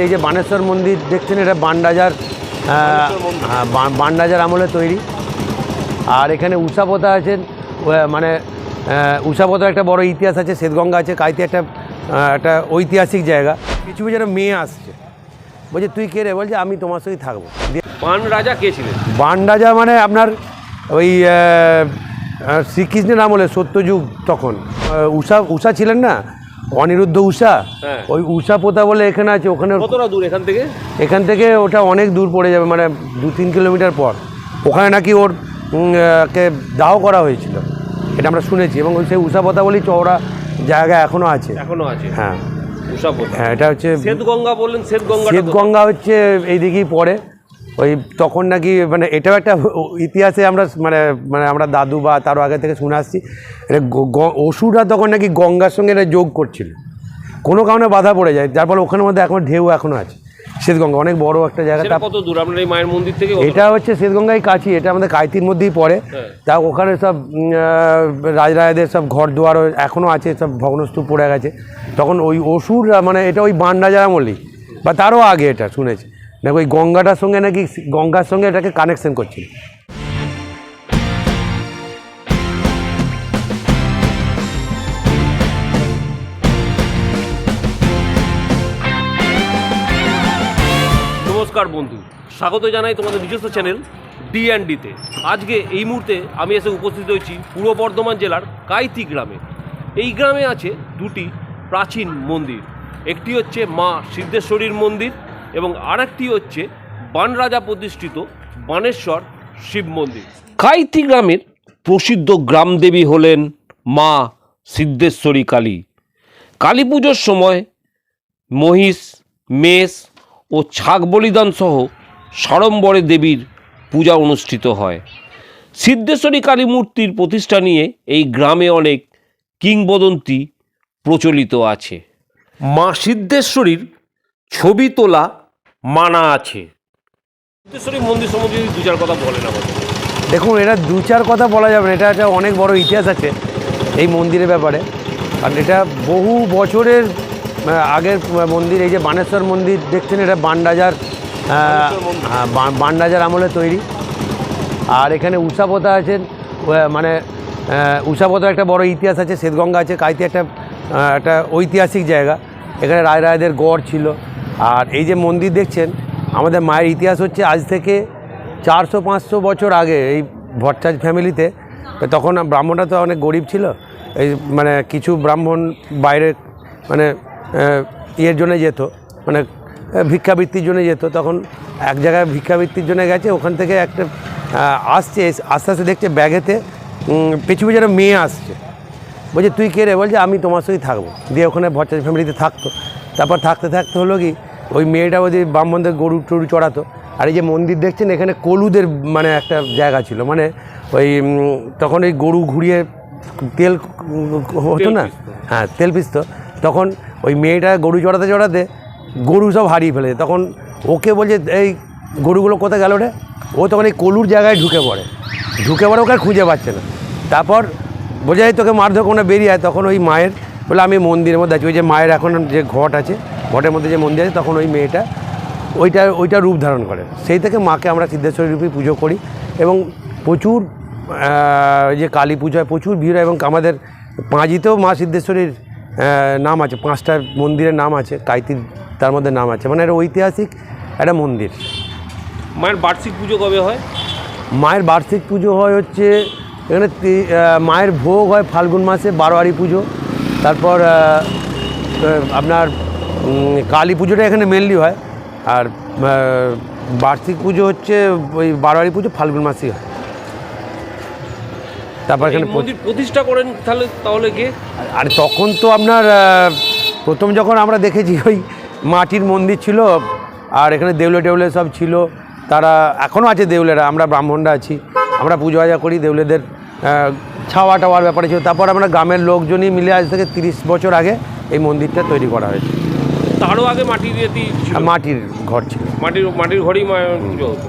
এই যে বানেশ্বর মন্দির দেখছেন এটা বানরাজার বানরাজার আমলে তৈরি। আর এখানে উষাপোতা আছেন মানে আহ, উষাপোতার একটা বড় ইতিহাস আছে শ্বেতগঙ্গা আছে কাইতে একটা একটা ঐতিহাসিক জায়গা। কিছু কিছু মেয়ে আসছে। বলছে তুই কে রে? বলছে আমি তোমার সঙ্গেই থাকব। পান রাজা কে ছিলেন? বান রাজা মানে আপনার ওই শ্রীকৃষ্ণের আমলে সত্যযুগ তখন। উষা উষা ছিলেন না? অনিরুদ্ধ উষা হ্যাঁ। ওই উষা পোতা বলে এখানে আছে ওখানে কতটা দূর? এখান থেকে? এখান থেকে ওটা অনেক দূর পড়ে যাবে মানে দু তিন কিলোমিটার পর। ওখানে নাকি ওর কে দাহ করা হয়েছিল। এটা আমরা শুনেছি এবং ওই সেই উষাপতা বলেই চওড়া জায়গা এখনও আছে। এখনও আছে? হ্যাঁ। হ্যাঁ এটা হচ্ছে শ্বেত গঙ্গা বললেন শ্বেত গঙ্গা শ্বেত গঙ্গা হচ্ছে এই দিকেই পড়ে। ওই তখন নাকি মানে এটাও একটা ইতিহাসে আমরা মানে মানে আমরা দাদু বা তারও আগে থেকে শুনে আসছি। গ- অসুররা তখন নাকি গঙ্গার সঙ্গে এটা যোগ করছিল। কোনো কারণে বাধা পড়ে যায় যার ফলে ওখানের মধ্যে এখন ঢেউ এখনও আছে। শ্বেতগঙ্গা অনেক বড় একটা জায়গা। কত দূর? আপনার এই মায়ের মন্দির থেকে এটা হচ্ছে শ্বেতগঙ্গায় কাছি এটা আমাদের কাইতির মধ্যেই পড়ে। হ্যাঁ। তা ওখানে সব রাজরাজাদের সব ঘর দুয়ার এখনও আছে সব ভগ্নস্তূপ পড়ে গেছে। তখন ওই অসুর মানে এটা ওই বান রাজার আমলেই বা তারও আগে এটা শুনেছি। নাকি ওই গঙ্গাটার সঙ্গে নাকি গঙ্গার সঙ্গে এটাকে কানেকশন করছিল। নমস্কার বন্ধু, স্বাগত জানাই তোমাদের নিজস্ব চ্যানেল ডি অ্যান্ড ডিতে আজকে এই মুহূর্তে আমি এসে উপস্থিত হয়েছি পূর্ব বর্ধমান জেলার কাইতি গ্রামে। এই গ্রামে আছে দুটি প্রাচীন মন্দির। একটি হচ্ছে মা সিদ্ধেশ্বরীর মন্দির এবং আরেকটি হচ্ছে বানরাজা প্রতিষ্ঠিত বানেশ্বর শিব মন্দির। কাইতি গ্রামের প্রসিদ্ধ গ্রামদেবী হলেন মা সিদ্ধেশ্বরী কালী। কালী পুজোর সময় মহিষ মেষ ও ছাগ বলিদান সহ সাড়ম্বরে দেবীর পূজা অনুষ্ঠিত হয়। সিদ্ধেশ্বরী কালী মূর্তির প্রতিষ্ঠা নিয়ে এই গ্রামে অনেক কিংবদন্তি প্রচলিত আছে। মা সিদ্ধেশ্বরীর ছবি তোলা মানা আছে। মন্দির সম্বন্ধে যদি দু চার কথা বলেন আমাদের দেখুন এটা দু চার কথা বলা যাবে না এটা একটা অনেক বড় ইতিহাস আছে এই মন্দিরের ব্যাপারে। কারণ এটা বহু বছরের আগের মন্দির এই যে বানেশ্বর মন্দির দেখছেন এটা বানরাজার বানরাজার আমলে তৈরি। আর এখানে উষাপোতা আছেন মানে উষাপতার একটা বড় ইতিহাস আছে শ্বেতগঙ্গা আছে কাইতে একটা একটা ঐতিহাসিক জায়গা। এখানে রায় রায়দের গড় ছিল। আর এই যে মন্দির দেখছেন, আমাদের মায়ের ইতিহাস হচ্ছে আজ থেকে চারশো, পাঁচশো বছর আগে এই ভট্টাচ ফ্যামিলিতে তখন ব্রাহ্মণরা তো অনেক গরিব ছিল। এই মানে কিছু ব্রাহ্মণ বাইরে মানে ইয়ের জন্য যেত মানে ভিক্ষাবৃত্তির জন্য যেত। তখন এক জায়গায় ভিক্ষাবৃত্তির জন্য গেছে, ওখান থেকে একটা আসছে আস্তে আস্তে দেখছে ব্যাগেতে পিছু পিছু মেয়ে আসছে। বলছে, তুই কে রে? বলছে, আমি তোমার সঙ্গেই থাকব। দিয়ে ওখানে ভট্টাচ ফ্যামিলিতে থাকতো। তারপর থাকতে থাকতে হলো কি ওই মেয়েটা ওই যে ব্রাহ্মণদের গরু টরু চড়াতো আর এই যে মন্দির দেখছেন এখানে কলুদের মানে একটা জায়গা ছিল মানে ওই তখন ওই গরু ঘুরিয়ে তেল হতো না? হ্যাঁ তেল পিসতো। তখন ওই মেয়েটা গরু চড়াতে চড়াতে গরু সব হারিয়ে ফেলেছে। তখন ওকে বলছে এই গরুগুলো কোথায় গেল রে? ও তখন এই কলুর জায়গায় ঢুকে পড়ে। ঢুকে পড়ে ওকে খুঁজে পাচ্ছে না। তারপর বোঝা যায় তোকে মারধর কোনো বেরিয়ে তখন ওই মায়ের বলে আমি মন্দিরের মধ্যে আছি। ওই যে মায়ের এখন যে ঘট আছে ঘটের মধ্যে যে মন্দির আছে তখন ওই মেয়েটা ওইটা ওইটা রূপ ধারণ করে। সেই থেকে মাকে আমরা সিদ্ধেশ্বরী রূপে পুজো করি এবং প্রচুর যে কালী পুজো হয় প্রচুর ভিড় হয় এবং আমাদের পাঁজিতেও মা সিদ্ধেশ্বরীর নাম আছে। পাঁচটা মন্দিরের নাম আছে কাইতির তার মধ্যে নাম আছে। মানে একটা ঐতিহাসিক একটা মন্দির। মায়ের বার্ষিক পুজো কবে হয়? মায়ের বার্ষিক পুজো হয় হচ্ছে এখানে মায়ের ভোগ হয় ফাল্গুন মাসে বারোয়ারি পুজো। তারপর আপনার কালী পুজোটা এখানে মেনলি হয়। আর বার্ষিক পুজো হচ্ছে ওই বারোয়ারি পুজো ফাল্গুন মাসেই হয়। তারপর এখানে প্রতিষ্ঠা করেন তাহলে তাহলে কে? আর তখন তো আপনার প্রথম যখন আমরা দেখেছি ওই মাটির মন্দির ছিল আর এখানে দেউলে টেউলে সব ছিল তারা এখনও আছে দেউলেরা আমরা ব্রাহ্মণরা আছি। আমরা পুজো আজা করি দেউলেদের ছাওয়া টাওয়ার ব্যাপারে ছিল। তারপর আমরা গ্রামের লোকজনই মিলে আজ থেকে তিরিশ বছর আগে এই মন্দিরটা তৈরি করা হয়েছে। তারও আগে মাটির ইয়েতেই ছিল? মাটির ঘর ছিল। মাটির মাটির ঘরেই পুজো হতো।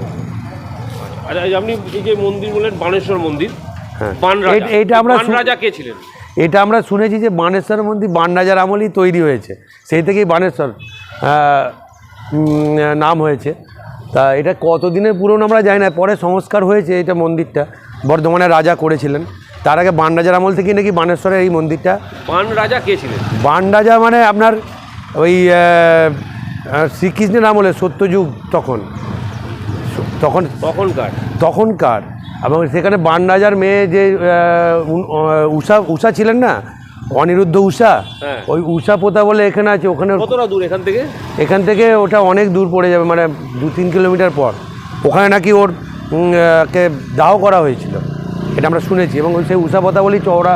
আচ্ছা আপনি এই যে মন্দির বললেন বানেশ্বর মন্দির। হ্যাঁ। এইটা আমরা রাজা কে ছিলেন? এটা আমরা শুনেছি যে বানেশ্বর মন্দির বান রাজার আমলেই তৈরি হয়েছে। সেই থেকেই বানেশ্বর নাম হয়েছে। তা এটা কতদিনের পুরনো আমরা জানি না পরে সংস্কার হয়েছে এটা মন্দিরটা। বর্ধমানের রাজা করেছিলেন। তার আগে বান রাজার আমল থেকে নাকি বানেশ্বরের এই মন্দিরটা? পান রাজা কে ছিলেন? বান রাজা মানে আপনার ওই শ্রীকৃষ্ণের আমলে সত্যযুগ তখন। তখন তখনকার। তখনকার। এবং সেখানে বান রাজার মেয়ে যে উষা উষা ছিলেন না? অনিরুদ্ধ উষা? হ্যাঁ। ওই উষা পোতা বলে এখানে আছে ওখানে কতটা দূর এখান থেকে? এখান থেকে ওটা অনেক দূর পড়ে যাবে মানে দু তিন কিলোমিটার পর। ওখানে নাকি ওর কে দাহ করা হয়েছিল। এটা আমরা শুনেছি এবং সেই উষা পোতা বলেই চওড়া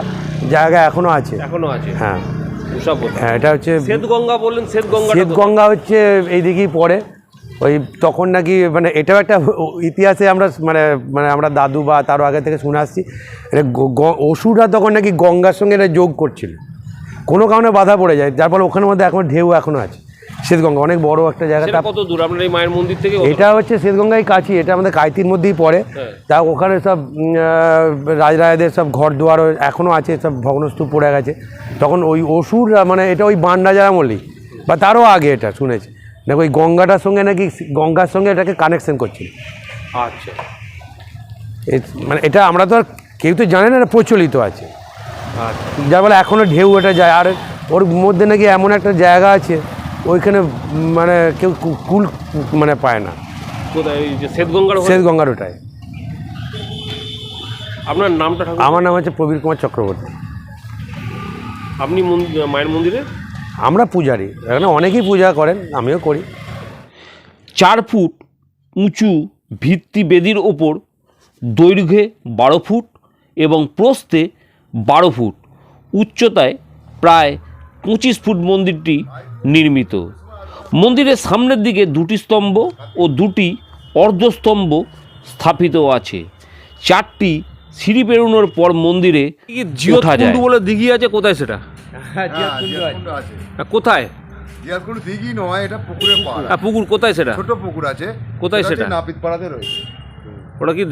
জায়গা এখনও আছে। এখনও আছে। হ্যাঁ। হ্যাঁ এটা হচ্ছে শ্বেত গঙ্গা বললেন শ্বেত গঙ্গা হচ্ছে এই দিকেই পড়ে। ওই তখন নাকি মানে এটাও একটা ইতিহাসে আমরা মানে মানে আমরা দাদু বা তারও আগে থেকে শুনে আসছি। অসুররা তখন নাকি গঙ্গার সঙ্গে এটা যোগ করছিল। কোনো কারণে বাধা পড়ে যায় যার ফলে ওখানের মধ্যে এখন ঢেউ এখনও আছে। শ্বেতগঙ্গা অনেক বড় একটা জায়গা সেটা কত দূর? আপনার এই মায়ের মন্দির থেকে এটা হচ্ছে শ্বেতগঙ্গাই কাছে এটা আমাদের কাইতির মধ্যেই পড়ে। হ্যাঁ। তা ওখানে সব আহ, সব ঘর দুয়ার এখনও আছে সব ভগ্নস্তূপ পড়ে গেছে। তখন ওই অসুর মানে এটা ওই বান রাজার আমলেই বা তারও আগে এটা শুনেছি। দেখো ওই গঙ্গাটার সঙ্গে নাকি গঙ্গার সঙ্গে এটাকে কানেকশন করছিল। আচ্ছা। মানে এটা আমরা তো আর কেউ তো জানে না এটা প্রচলিত আছে। আচ্ছা। যার ফলে এখনও ঢেউ এটা যায় আর ওর মধ্যে নাকি এমন একটা জায়গা আছে ওইখানে মানে কেউ কু- কুল মানে পায় না। কোথায়? ওই যে শ্বেত গঙ্গার ওখানে? শেষ গঙ্গার ওটায় আপনার নামটা ঠাকুর? আমার নাম হচ্ছে প্রবীর কুমার চক্রবর্তী। আপনি মন্দির মায়ের মন্দিরে? আমরা পূজারি। এখানে অনেকেই পূজা করেন আমিও করি। চার ফুট উঁচু ভিত্তি বেদির ওপর দৈর্ঘ্যে বারো ফুট এবং প্রস্থে বারো ফুট। উচ্চতায় প্রায় পঁচিশ ফুট মন্দিরটি নির্মিত। মন্দিরের সামনের দিকে দুটি স্তম্ভ ও দুটি অর্ধস্তম্ভ স্থাপিত আছে। চারটি সিঁড়ি পেরোনোর পর মন্দিরে বলে দিঘি আছে? কোথায় সেটা? হ্যাঁ, কোথায়? জিয়াকুণ্ড দিঘি নয় এটা পুকুরের পাড়। পুকুর কোথায় সেটা? ছোট পুকুর আছে। কোথায় সেটা? নাপিত রয়েছে। ওটা কি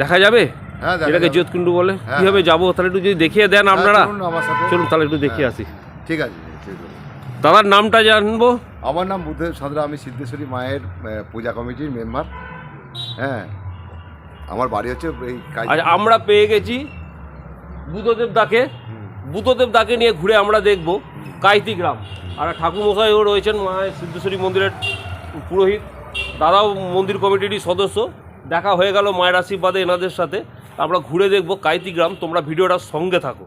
দেখা যাবে? হ্যাঁ এটাকে যাবে। জিয়তকুণ্ডু বলে? হ্যাঁ, কীভাবে যাব? তাহলে একটু যদি দেখিয়ে দেন আপনারা। হ্যাঁ, চলুন আমার সাথে। তাহলে একটু দেখিয়ে আসি। ঠিক আছে। দাদার নামটা জানব? আমার নাম বুদ্ধদেব সাঁতরা আমি সিদ্ধেশ্বরী মায়ের পূজা কমিটির মেম্বার। হ্যাঁ। আমার বাড়ি হচ্ছে এই কাজ আমরা পেয়ে গেছি বুদ্ধদেব দাকে। বুদ্ধদেব দাকে নিয়ে ঘুরে আমরা দেখব কাইতি গ্রাম। আর ঠাকুরমশাইও রয়েছেন মায়ের সিদ্ধেশ্বরী মন্দিরের পুরোহিত। দাদাও মন্দির কমিটিরই সদস্য। দেখা হয়ে গেল মায়ের আশীর্বাদে এনাদের সাথে। আমরা ঘুরে দেখব কাইতি গ্রাম তোমরা ভিডিওটার সঙ্গে থাকো।